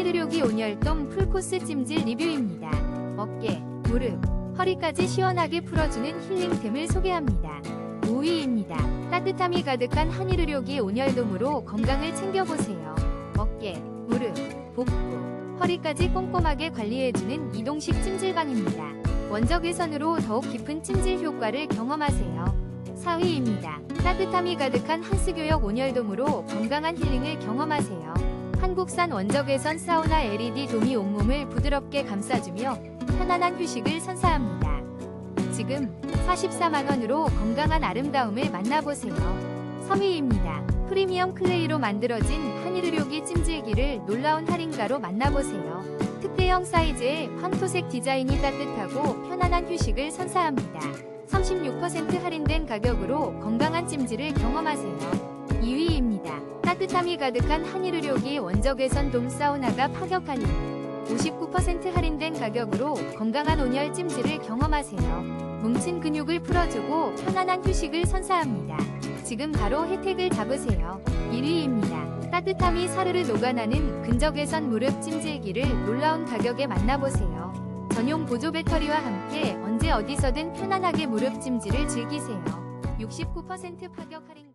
한일의료기 온열동 풀코스 찜질 리뷰입니다. 어깨, 무릎, 허리까지 시원하게 풀어주는 힐링템을 소개합니다. 5위입니다. 따뜻함이 가득한 한일의료기 온열돔으로 건강을 챙겨보세요. 어깨, 무릎, 복부, 허리까지 꼼꼼하게 관리해주는 이동식 찜질방입니다. 원적 외선으로 더욱 깊은 찜질 효과를 경험하세요. 4위입니다. 따뜻함이 가득한 한스교역 온열돔으로 건강한 힐링을 경험하세요. 한국산 원적외선 사우나 LED 돔이 온몸을 부드럽게 감싸주며 편안한 휴식을 선사합니다. 지금 44만원으로 건강한 아름다움을 만나보세요. 3위입니다. 프리미엄 클레이로 만들어진 한일의료기 찜질기를 놀라운 할인가로 만나보세요. 특대형 사이즈의 황토색 디자인이 따뜻하고 편안한 휴식을 선사합니다. 36% 할인된 가격으로 건강한 찜질을 경험하세요. 2위 입니다. 따뜻함이 가득한 한일의료기 원적외선 돔 사우나가 파격 할인. 59% 할인된 가격으로 건강한 온열 찜질을 경험하세요. 뭉친 근육을 풀어주고 편안한 휴식을 선사합니다. 지금 바로 혜택을 잡으세요. 1위입니다. 따뜻함이 사르르 녹아나는 근적외선 무릎 찜질기를 놀라운 가격에 만나보세요. 전용 보조 배터리와 함께 언제 어디서든 편안하게 무릎 찜질을 즐기세요. 69% 파격 할인